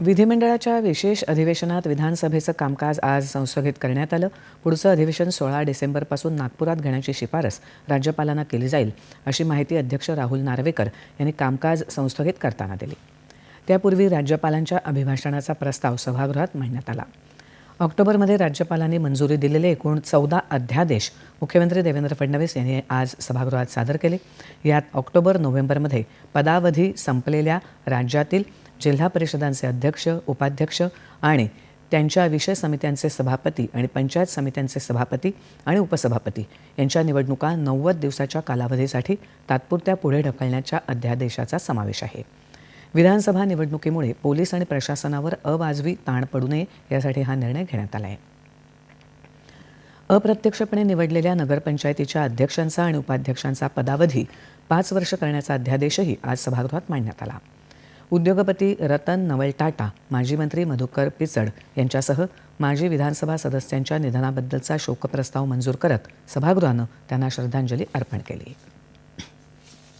विधिमंडळाच्या विशेष अधिवेशनात विधानसभेचं कामकाज आज संस्थगित करण्यात आलं. पुढचं अधिवेशन सोळा डिसेंबरपासून नागपुरात घेण्याची शिफारस राज्यपालांना केली जाईल अशी माहिती अध्यक्ष राहुल नार्वेकर यांनी कामकाज संस्थगित करताना दिली. त्यापूर्वी राज्यपालांच्या अभिभाषणाचा प्रस्ताव सभागृहात मांडण्यात आला. ऑक्टोबरमध्ये राज्यपालांनी मंजुरी दिलेले एकूण चौदा अध्यादेश मुख्यमंत्री देवेंद्र फडणवीस यांनी आज सभागृहात सादर केले. यात ऑक्टोबर नोव्हेंबरमध्ये पदावधी संपलेल्या राज्यातील जिल्हा परिषदांचे अध्यक्ष उपाध्यक्ष आणि त्यांच्या विषय समित्यांचे सभापती आणि पंचायत समित्यांचे सभापती आणि उपसभापती यांच्या निवडणुका नव्वद दिवसाच्या कालावधीसाठी तात्पुरत्या पुढे ढकलण्याच्या अध्यादेशाचा समावेश आहे. विधानसभा निवडणुकीमुळे पोलीस आणि प्रशासनावर अवाजवी ताण पडू नये यासाठी हा निर्णय घेण्यात आला आहे. अप्रत्यक्षपणे निवडलेल्या नगरपंचायतीच्या अध्यक्षांचा आणि उपाध्यक्षांचा पदावधी पाच वर्ष करण्याचा अध्यादेशही आज सभागृहात मांडण्यात आला. उद्योगपती रतन नवल टाटा माजी मंत्री मधुकर पिचड यांच्यासह माजी विधानसभा सदस्यांच्या निधनाबद्दलचा शोकप्रस्ताव मंजूर करत सभागृहानं त्यांना श्रद्धांजली अर्पण केली.